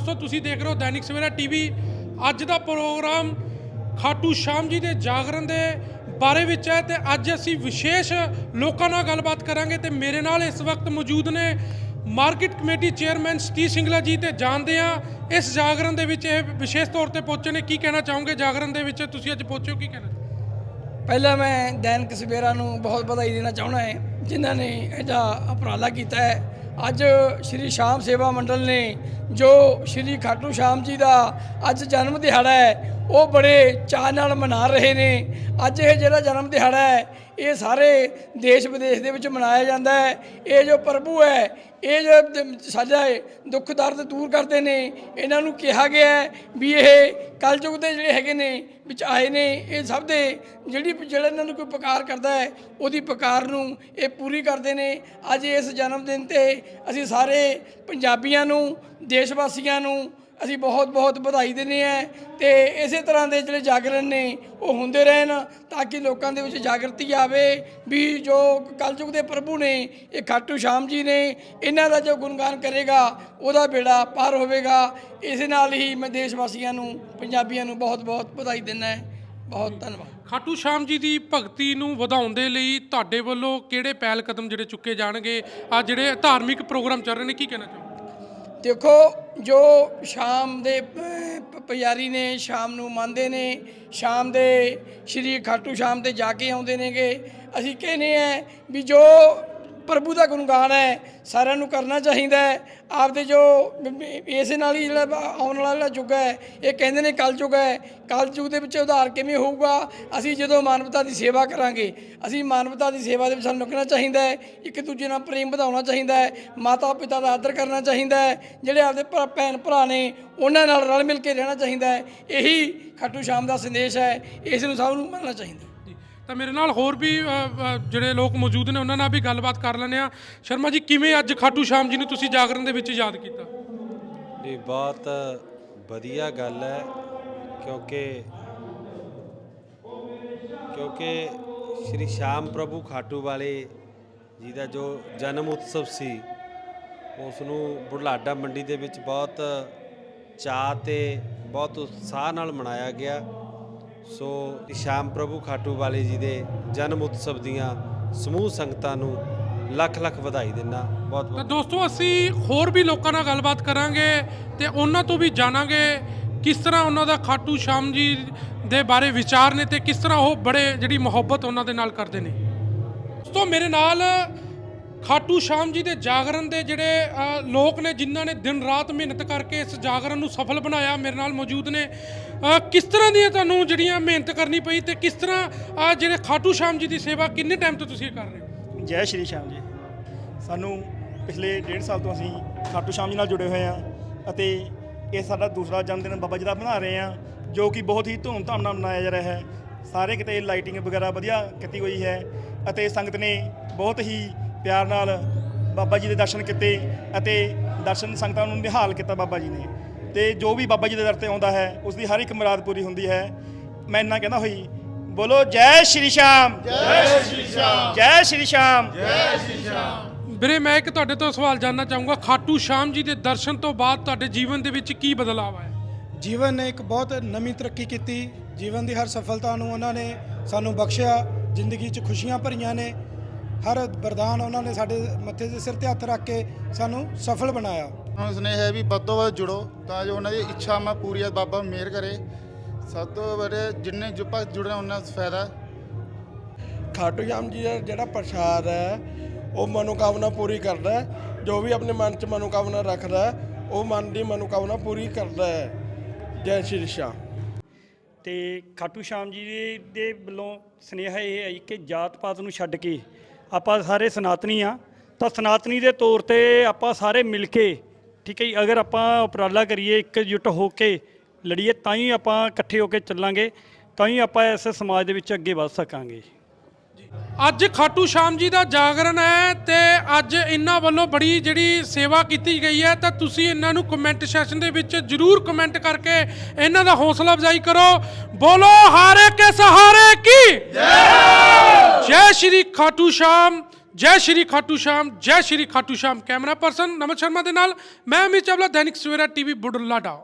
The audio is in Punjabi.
ਦੋਸਤੋ, ਤੁਸੀਂ ਦੇਖ ਰਹੇ ਹੋ ਦੈਨਿਕ ਸਵੇਰਾ ਟੀਵੀ। ਅੱਜ ਦਾ ਪ੍ਰੋਗਰਾਮ ਖਾਟੂ ਸ਼ਾਮ ਜੀ ਦੇ ਜਾਗਰਣ ਦੇ ਬਾਰੇ ਵਿੱਚ ਹੈ ਤੇ ਅੱਜ ਅਸੀਂ ਵਿਸ਼ੇਸ਼ ਲੋਕਾਂ ਨਾਲ ਗੱਲਬਾਤ ਕਰਾਂਗੇ ਤੇ ਮੇਰੇ ਨਾਲ ਇਸ ਵਕਤ ਮੌਜੂਦ ਨੇ market committee chairman Satish Singla ji ਤੇ ਜਾਣਦੇ ਆ ਇਸ ਜਾਗਰਣ ਦੇ ਵਿੱਚ ਇਹ ਵਿਸ਼ੇਸ਼ ਤੌਰ ਤੇ ਪਹੁੰਚੇ ਨੇ। ਕੀ ਕਹਿਣਾ ਚਾਹੋਗੇ ਜਾਗਰਣ ਦੇ ਵਿੱਚ? ਤੁਸੀਂ ਅੱਜ ਪਹੁੰਚੇ ਹੋ, ਕੀ ਕਹਿਣਾ ਪਹਿਲਾਂ ਮੈਂ ਦੈਨਿਕ ਸਵੇਰਾ ਨੂੰ ਬਹੁਤ ਵਧਾਈ ਦੇਣਾ ਚਾਹੁੰਦਾ ਹਾਂ, ਜਿਨ੍ਹਾਂ ਨੇ ਇਹਦਾ ਉਪਰਾਲਾ ਕੀਤਾ ਹੈ। ਅੱਜ ਸ਼੍ਰੀ ਸ਼ਾਮ ਸੇਵਾ ਮੰਡਲ ਨੇ ਜੋ ਸ਼੍ਰੀ ਖਾਟੂ ਸ਼ਾਮ ਜੀ ਦਾ ਅੱਜ ਜਨਮ ਦਿਹਾੜਾ ਹੈ ਉਹ ਬੜੇ ਚਾਅ ਨਾਲ ਮਨਾ ਰਹੇ ਨੇ। ਅੱਜ ਇਹ ਜਿਹੜਾ ਜਨਮ ਦਿਹਾੜਾ ਹੈ, ਇਹ ਸਾਰੇ ਦੇਸ਼ ਵਿਦੇਸ਼ ਦੇ ਵਿੱਚ ਮਨਾਇਆ ਜਾਂਦਾ ਹੈ। ਇਹ ਜੋ ਪ੍ਰਭੂ ਹੈ, ਇਹ ਜੋ ਦ- ਸਾਡਾ ਦੁੱਖ ਦਰਦ ਦੂਰ ਕਰਦੇ ਨੇ, ਇਹਨਾਂ ਨੂੰ ਕਿਹਾ ਗਿਆ ਹੈ ਵੀ ਇਹ ਕਲਯੁਗ ਦੇ ਜਿਹੜੇ ਹੈਗੇ ਨੇ, ਵਿੱਚ ਆਏ ਨੇ, ਇਹ ਸਭ ਦੇ ਜਿਹੜੀ ਜਿਹੜਾ ਇਹਨਾਂ ਨੂੰ ਕੋਈ ਪੁਕਾਰ ਕਰਦਾ ਹੈ, ਉਹਦੀ ਪੁਕਾਰ ਨੂੰ ਇਹ ਪੂਰੀ ਕਰਦੇ ਨੇ। ਅੱਜ ਇਸ ਜਨਮ ਦਿਨ ਤੇ ਅਸੀਂ ਸਾਰੇ ਪੰਜਾਬੀਆਂ ਨੂੰ ਦੇਸ਼ ਵਾਸੀਆਂ ਨੂੰ ਅਸੀਂ ਬਹੁਤ ਬਹੁਤ ਵਧਾਈ ਦਿੰਦੇ ਹਾਂ ਤੇ ਇਸੇ ਤਰ੍ਹਾਂ ਦੇ ਜਿਹੜੇ ਜਾਗਰਣ ਨੇ ਉਹ ਹੁੰਦੇ ਰਹਿਣ ਤਾਂ ਕਿ ਲੋਕਾਂ ਦੇ ਵਿੱਚ ਜਾਗਰਤੀ ਆਵੇ ਵੀ ਜੋ ਕਲਯੁਗ ਦੇ ਪ੍ਰਭੂ ਨੇ, ਇਹ ਖਾਟੂ ਸ਼ਾਮ ਜੀ ਨੇ, ਇਹਨਾਂ ਦਾ ਜੋ ਗੁਣਗਾਨ ਕਰੇਗਾ, ਉਹਦਾ ਬੇੜਾ ਪਾਰ ਹੋਵੇਗਾ। ਇਸ ਨਾਲ ਹੀ ਮੈਂ ਦੇਸ਼ ਵਾਸੀਆਂ ਨੂੰ, ਪੰਜਾਬੀਆਂ ਨੂੰ ਬਹੁਤ ਬਹੁਤ ਵਧਾਈ ਦਿੰਦਾ ਬਹੁਤ ਧੰਨਵਾਦ। ਖਾਟੂ ਸ਼ਾਮ ਜੀ ਦੀ ਭਗਤੀ ਨੂੰ ਵਧਾਉਣ ਦੇ ਲਈ ਤੁਹਾਡੇ ਵੱਲੋਂ ਕਿਹੜੇ ਪਹਿਲ ਕਦਮ ਜਿਹੜੇ ਚੁੱਕੇ ਜਾਣਗੇ? ਆ ਜਿਹੜੇ ਧਾਰਮਿਕ ਪ੍ਰੋਗਰਾਮ ਚੱਲ ਰਹੇ ਨੇ, ਕੀ ਕਹਿਣਾ ਚਾਹੋਗੇ? ਦੇਖੋ, ਜੋ ਸ਼ਾਮ ਦੇ ਪੁਜਾਰੀ ਨੇ ਸ਼ਾਮ ਨੂੰ ਮੰਨਦੇ ਨੇ, ਸ਼ਾਮ ਦੇ, ਸ਼੍ਰੀ ਖਾਟੂ ਸ਼ਾਮ ਤੇ ਜਾ ਕੇ ਆਉਂਦੇ ਨੇਗੇ, ਅਸੀਂ ਕਹਿੰਦੇ ਆ ਵੀ ਜੋ ਪ੍ਰਭੂ ਦਾ ਗੁਣਗਾਨ ਹੈ, ਸਾਰਿਆਂ ਨੂੰ ਕਰਨਾ ਚਾਹੀਦਾ ਹੈ। ਆਪਦੇ ਜੋ ਬ- ਇਸੇ ਨਾਲ ਹੀ ਜਿਹੜਾ ਆਉਣ ਵਾਲਾ ਜਿਹੜਾ ਯੁੱਗ ਹੈ, ਇਹ ਕਹਿੰਦੇ ਨੇ ਕਲ ਯੁੱਗ ਹੈ। ਕਲ ਯੁੱਗ ਦੇ ਵਿੱਚ ਉਧਾਰ ਕਿਵੇਂ ਹੋਊਗਾ? ਅਸੀਂ ਜਦੋਂ ਮਾਨਵਤਾ ਦੀ ਸੇਵਾ ਕਰਾਂਗੇ, ਅਸੀਂ ਮਾਨਵਤਾ ਦੀ ਸੇਵਾ ਦੇ ਵਿੱਚ ਸਾਨੂੰ ਲੱਗਣਾ ਚਾਹੀਦਾ ਹੈ, ਇੱਕ ਦੂਜੇ ਨਾਲ ਪ੍ਰੇਮ ਵਧਾਉਣਾ ਚਾਹੀਦਾ ਹੈ ਮਾਤਾ ਪਿਤਾ ਦਾ ਆਦਰ ਕਰਨਾ ਚਾਹੀਦਾ ਹੈ, ਜਿਹੜੇ ਆਪਦੇ ਭਰਾ- ਭੈਣ ਭਰਾ ਨੇ, ਉਹਨਾਂ ਨਾਲ ਰਲ ਮਿਲ ਕੇ ਰਹਿਣਾ ਚਾਹੀਦਾ ਹੈ। ਇਹੀ ਖੱਟੂ ਸ਼ਾਮ ਦਾ ਸੰਦੇਸ਼ ਹੈ, ਇਸ ਨੂੰ ਸਭ ਨੂੰ ਮੰਨਣਾ ਚਾਹੀਦਾ। ਤਾਂ ਮੇਰੇ ਨਾਲ ਹੋਰ ਵੀ ਅ, ਅ, ਜਿਹੜੇ ਲੋਕ ਮੌਜੂਦ ਨੇ ਉਹਨਾਂ ਨਾਲ ਵੀ ਗੱਲਬਾਤ ਕਰ ਲੈਂਦੇ ਆ ਸ਼ਰਮਾ ਜੀ ਕਿਵੇਂ ਅੱਜ ਖਾਟੂ ਸ਼ਾਮ ਜੀ ਨੂੰ ਤੁਸੀਂ ਜਾਗਰਣ ਦੇ ਵਿੱਚ ਯਾਦ ਕੀਤਾ? ਇਹ ਬਹੁਤ ਵਧੀਆ ਗੱਲ ਹੈ ਕਿਉਂਕਿ ਕਿਉਂਕਿ ਸ਼੍ਰੀ ਸ਼ਾਮ ਪ੍ਰਭੂ ਖਾਟੂ ਵਾਲੇ ਜੀ ਦਾ ਜੋ ਜਨਮ ਉਤਸਵ ਸੀ ਉਸ ਨੂੰ ਬੁਢਲਾਡਾ ਮੰਡੀ ਦੇ ਵਿੱਚ ਬਹੁਤ ਚਾਅ ਤੇ ਬਹੁਤ ਉਤਸ਼ਾਹ ਨਾਲ ਮਨਾਇਆ ਗਿਆ। ਸੋ ਸ਼ਾਮ ਪ੍ਰਭੂ ਖਾਟੂ ਵਾਲੇ ਜੀ ਦੇ ਜਨਮ ਉਤਸਵ ਦੀਆਂ ਸਮੂਹ ਸੰਗਤਾਂ ਨੂੰ ਲੱਖ ਲੱਖ ਵਧਾਈ ਦਿੰਦਾ। ਬਹੁਤ ਤਾਂ ਬਹੁਤ ਦੋਸਤੋ ਅਸੀਂ ਹੋਰ ਵੀ ਲੋਕਾਂ ਨਾਲ ਗੱਲਬਾਤ ਕਰਾਂਗੇ ਤੇ ਉਹਨਾਂ ਤੋਂ ਵੀ ਜਾਣਾਂਗੇ ਕਿਸ ਤਰ੍ਹਾਂ ਉਹਨਾਂ ਦਾ ਖਾਟੂ ਸ਼ਾਮ ਜੀ ਦੇ ਬਾਰੇ ਵਿਚਾਰ ਨੇ ਤੇ ਕਿਸ ਤਰ੍ਹਾਂ ਉਹ ਬੜੇ ਜਿਹੜੀ ਮੁਹੱਬਤ ਉਹਨਾਂ ਦੇ ਨਾਲ ਕਰਦੇ ਨੇ। ਦੋਸਤੋ ਮੇਰੇ ਨਾਲ ਖਾਟੂ ਸ਼ਾਮ ਜੀ ਦੇ ਜਾਗਰਣ ਦੇ ਜਿਹੜੇ ਲੋਕ ਨੇ ਜਿਨ੍ਹਾਂ ਨੇ ਦਿਨ ਰਾਤ ਮਿਹਨਤ ਕਰਕੇ ਇਸ ਜਾਗਰਣ ਨੂੰ ਸਫਲ ਬਣਾਇਆ ਮੇਰੇ ਨਾਲ ਮੌਜੂਦ ਨੇ। ਕਿਸ ਤਰ੍ਹਾਂ ਦੀਆਂ ਤੁਹਾਨੂੰ ਜਿਹੜੀਆਂ ਮਿਹਨਤ ਕਰਨੀ ਪਈ ਤੇ ਕਿਸ ਤਰ੍ਹਾਂ ਅ, ਜਿਹੜੇ ਖਾਟੂ ਸ਼ਾਮ ਜੀ ਦੀ ਸੇਵਾ ਕਿੰਨੇ ਟਾਈਮ ਤੋਂ ਤੁਸੀਂ ਇਹ ਕਰ ਰਹੇ ਹੋ? ਜੈ ਸ਼੍ਰੀ ਸ਼ਾਮ ਜੀ। ਸਾਨੂੰ ਪਿਛਲੇ ਡੇਢ ਸਾਲ ਤੋਂ ਅਸੀਂ ਖਾਟੂ ਸ਼ਾਮ ਜੀ ਨਾਲ ਜੁੜੇ ਹੋਏ ਹਾਂ ਅਤੇ ਇਹ ਸਾਡਾ ਦੂਸਰਾ ਜਨਮ ਦਿਨ ਬਾਬਾ ਜੀ ਦਾ ਬਣਾ ਰਹੇ ਹਾਂ ਜੋ ਕਿ ਬਹੁਤ ਹੀ ਧੂਮਧਾਮ ਨਾਲ ਮਨਾਇਆ ਜਾ ਰਿਹਾ ਹੈ। ਸਾਰੇ ਕਿਤੇ ਲਾਈਟਿੰਗ ਵਗੈਰਾ ਵਧੀਆ ਕੀਤੀ ਹੋਈ ਹੈ ਅਤੇ ਸੰਗਤ ਨੇ ਬਹੁਤ ਹੀ ਪਿਆਰ ਨਾਲ ਬਾਬਾ ਜੀ ਦੇ ਦਰਸ਼ਨ ਕੀਤੇ ਅਤੇ ਦਰਸ਼ਨ ਸੰਗਤਾਂ ਨੂੰ ਨਿਹਾਲ ਕੀਤਾ ਬਾਬਾ ਜੀ ਨੇ। ਤੇ ਜੋ ਵੀ ਬਾਬਾ ਜੀ ਦੇ ਦਰ ਤੇ ਆਉਂਦਾ ਹੈ ਉਸ ਦੀ ਹਰ ਇੱਕ ਮੁਰਾਦ ਪੂਰੀ ਹੁੰਦੀ ਹੈ। ਮੈਂ ਇੰਨਾ ਕਹਿੰਦਾ ਹੋਈ ਬੋਲੋ ਜੈ ਸ਼੍ਰੀ ਸ਼ਾਮ। ਜੈ ਸ਼੍ਰੀ ਸ਼ਾਮ। ਜੈ ਸ਼੍ਰੀ ਸ਼ਾਮ। ਵੀਰੇ ਮੈਂ ਇੱਕ ਤੁਹਾਡੇ ਤੋਂ ਸਵਾਲ ਜਾਨਣਾ ਚਾਹੂੰਗਾ ਖਾਟੂ ਸ਼ਾਮ ਜੀ ਦੇ ਦਰਸ਼ਨ ਤੋਂ ਬਾਅਦ ਤੁਹਾਡੇ ਜੀਵਨ ਦੇ ਵਿੱਚ ਕੀ ਬਦਲਾਅ ਆਇਆ? ਜੀਵਨ ਨੇ ਇੱਕ ਬਹੁਤ ਨਵੀਂ ਤਰੱਕੀ ਕੀਤੀ। ਜੀਵਨ ਦੀ ਹਰ ਸਫਲਤਾ ਨੂੰ ਉਹਨਾਂ ਨੇ ਸਾਨੂੰ ਬਖਸ਼ਿਆ। ਜ਼ਿੰਦਗੀ 'ਚ ਖੁਸ਼ੀਆਂ ਭਰੀਆਂ ਨੇ। ਹਰ ਵਰਦਾਨ ਉਹਨਾਂ ਨੇ ਸਾਡੇ ਮੱਥੇ ਦੇ ਸਿਰ ਤੇ ਹੱਥ ਰੱਖ ਕੇ ਸਾਨੂੰ ਸਫਲ ਬਣਾਇਆ। ਹੁਣ ਸੁਨੇਹਾ ਹੈ ਵੀ ਵੱਧ ਤੋਂ ਵੱਧ ਜੁੜੋ ਤਾਂ ਜੋ ਉਹਨਾਂ ਦੀ ਇੱਛਾਵਾਂ ਪੂਰੀਆਂ ਬਾਬਾ ਮਿਹਰ ਕਰੇ। ਸਭ ਤੋਂ ਵੱਡੇ ਜਿੰਨੇ ਜੁਪਾ ਜੁੜਨਾ ਉਹਨਾਂ ਦਾ ਫਾਇਦਾ। ਖਾਟੂ ਸ਼ਾਮ ਜੀ ਦਾ ਜਿਹੜਾ ਪ੍ਰਸ਼ਾਦ ਹੈ ਉਹ ਮਨੋਕਾਮਨਾ ਪੂਰੀ ਕਰਦਾ ਹੈ। ਜੋ ਵੀ ਆਪਣੇ ਮਨ 'ਚ ਮਨੋਕਾਮਨਾ ਰੱਖਦਾ ਹੈ ਉਹ ਮਨ ਦੀ ਮਨੋਕਾਮਨਾ ਪੂਰੀ ਕਰਦਾ ਹੈ। ਜੈ ਸ਼੍ਰੀ ਸ਼ਾਮ। ਤੇ ਖਾਟੂ ਸ਼ਾਮ ਜੀ ਦੇ- ਦੇ ਵੱਲੋਂ ਸੁਨੇਹਾ ਇਹ ਹੈ ਕਿ ਜਾਤ ਪਾਤ ਨੂੰ ਛੱਡ ਕੇ ਆਪਾਂ ਸਾਰੇ ਸਨਾਤਨੀ ਆ, ਤਾਂ ਸਨਾਤਨੀ ਦੇ ਤੌਰ ਤੇ ਆਪਾਂ ਸਾਰੇ ਮਿਲ ਕੇ, ਠੀਕ ਹੈ ਜੀ, ਅਗਰ ਆਪਾਂ ਉਪਰਾਲਾ ਕਰੀਏ, ਇਕਜੁੱਟ ਹੋ ਕੇ ਲੜੀਏ, ਤਾਂ ਹੀ ਆਪਾਂ ਇਕੱਠੇ ਹੋ ਕੇ ਚੱਲਾਂਗੇ, ਤਾਂ ਹੀ ਆਪਾਂ ਇਸ ਸਮਾਜ ਦੇ ਵਿੱਚ ਅੱਗੇ ਵੱਧ ਸਕਾਂਗੇ। ਅੱਜ ਖਾਟੂ ਸ਼ਾਮ ਜੀ ਦਾ ਜਾਗਰਣ ਹੈ ਤੇ ਅੱਜ ਇਹਨਾਂ ਵੱਲੋਂ ਬੜੀ ਜਿਹੜੀ ਸੇਵਾ ਕੀਤੀ ਗਈ ਹੈ, ਤਾਂ ਤੁਸੀਂ ਇਹਨਾਂ ਨੂੰ ਕਮੈਂਟ ਸੈਸ਼ਨ ਦੇ ਵਿੱਚ ਜਰੂਰ ਕਮੈਂਟ ਕਰਕੇ ਇਹਨਾਂ ਦਾ ਹੌਸਲਾ ਅਫਜ਼ਾਈ ਕਰੋ। ਬੋਲੋ, ਹਾਰੇ ਕੇ ਸਹਾਰੇ ਕੀ? ਜੈ ਜੈ ਸ਼੍ਰੀ ਖਾਟੂ ਸ਼ਾਮ, ਜੈ ਸ਼੍ਰੀ ਖਾਟੂ ਸ਼ਾਮ, ਜੈ ਸ਼੍ਰੀ ਖਾਟੂ ਸ਼ਾਮ। ਕੈਮਰਾ ਪਰਸਨ ਨਮਨ ਸ਼ਰਮਾ ਦੇ ਨਾਲ, ਮੈਂ ਅਮਿਤ ਚਾਵਲਾ, ਦੈਨਿਕ ਸਵੇਰਾ ਟੀਵੀ ਬੁਢਲਾਡਾ